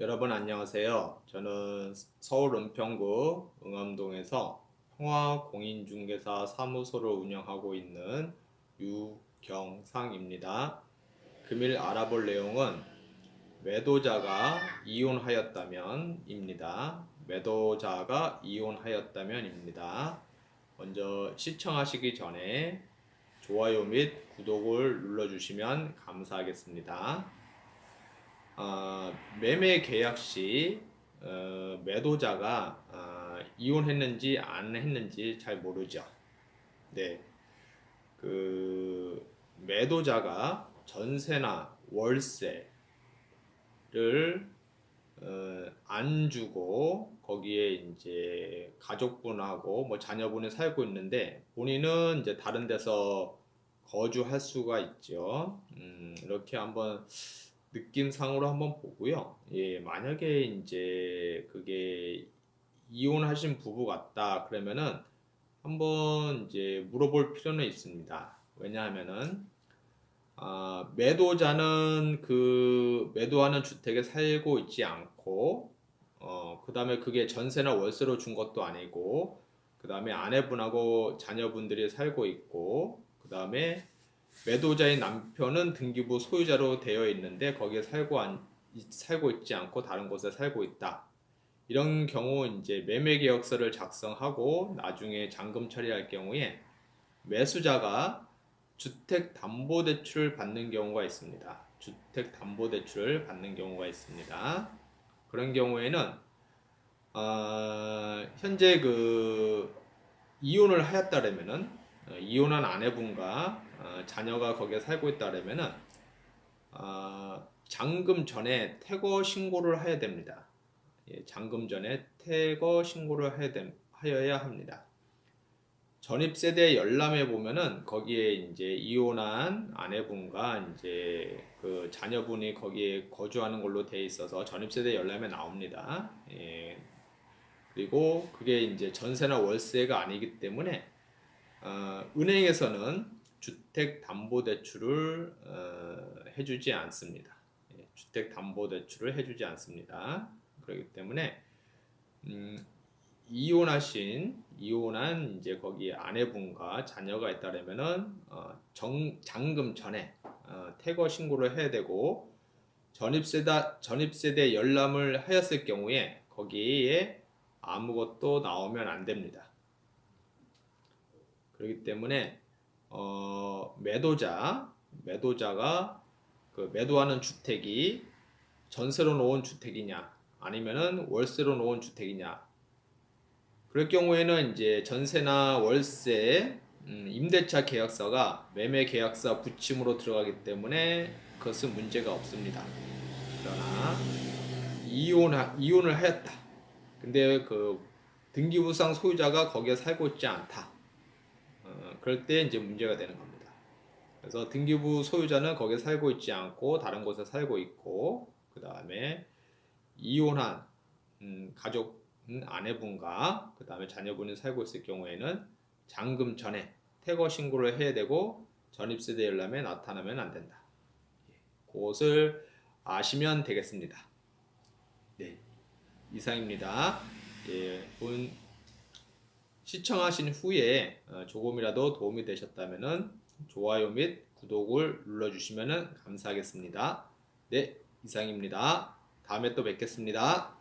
여러분 안녕하세요. 저는 서울 은평구 응암동에서 통화공인중개사 사무소를 운영하고 있는 유경상입니다. 금일 알아볼 내용은 매도자가 이혼하였다면입니다. 매도자가 이혼하였다면입니다. 먼저 시청하시기 전에 좋아요 및 구독을 눌러주시면 감사하겠습니다. 아, 매매 계약 시 어, 매도자가 아, 이혼했는지 안 했는지 잘 모르죠. 네, 그 매도자가 전세나 월세를 어, 안 주고 거기에 이제 가족분하고 뭐 자녀분이 살고 있는데 본인은 이제 다른 데서 거주할 수가 있죠. 음, 이렇게 한번 느낌상으로 한번 보고요. 예, 만약에 이제 그게 이혼하신 부부 같다 그러면은 한번 이제 물어볼 필요는 있습니다. 왜냐하면은 아, 매도자는 그 매도하는 주택에 살고 있지 않고 어, 그다음에 그게 전세나 월세로 준 것도 아니고 그다음에 아내분하고 자녀분들이 살고 있고 그다음에 매도자의 남편은 등기부 소유자로 되어 있는데 거기에 살고 안, 살고 있지 않고 다른 곳에 살고 있다. 이런 경우 이제 매매 계약서를 작성하고 나중에 잔금 처리할 경우에 매수자가 주택 담보 대출을 받는 경우가 있습니다. 주택 담보 대출을 받는 경우가 있습니다. 그런 경우에는 어, 현재 그 이혼을 하였다면은 어, 이혼한 아내분과 어, 자녀가 거기에 살고 있다면은 어, 잔금 전에 퇴거 신고를 해야 됩니다. 예, 잔금 전에 퇴거 신고를 하여야 합니다. 전입세대 열람에 보면은 거기에 이제 이혼한 아내분과 이제 그 자녀분이 거기에 거주하는 걸로 돼 있어서 전입세대 열람에 나옵니다. 예. 그리고 그게 이제 전세나 월세가 아니기 때문에 어, 은행에서는 주택담보대출을 어, 해주지 않습니다. 예, 주택담보대출을 해주지 않습니다. 그렇기 때문에 음, 이혼하신 이혼한 이제 거기 아내분과 자녀가 있다면은 어, 정, 잔금 전에 어, 퇴거 신고를 해야 되고 전입세다 전입세대 열람을 하였을 경우에 거기에 아무것도 나오면 안 됩니다. 그렇기 때문에 어, 매도자 매도자가 그 매도하는 주택이 전세로 놓은 주택이냐 아니면은 월세로 놓은 주택이냐 그럴 경우에는 이제 전세나 월세 음, 임대차 계약서가 매매 계약서 부침으로 들어가기 때문에 그것은 문제가 없습니다. 그러나 이혼 이혼을 하였다. 근데 그 등기부상 소유자가 거기에 살고 있지 않다. 어, 그럴 때 이제 문제가 되는 겁니다. 그래서 등기부 소유자는 거기에 살고 있지 않고 다른 곳에 살고 있고 그 다음에 이혼한 음, 가족 음, 아내분과 그 다음에 자녀분이 살고 있을 경우에는 잔금 전에 퇴거 신고를 해야 되고 전입세대 열람에 나타나면 안 된다. 예, 그것을 아시면 되겠습니다. 네, 이상입니다. 예, 본 시청하신 후에 어, 조금이라도 도움이 되셨다면 좋아요 및 구독을 눌러주시면 감사하겠습니다. 네, 이상입니다. 다음에 또 뵙겠습니다.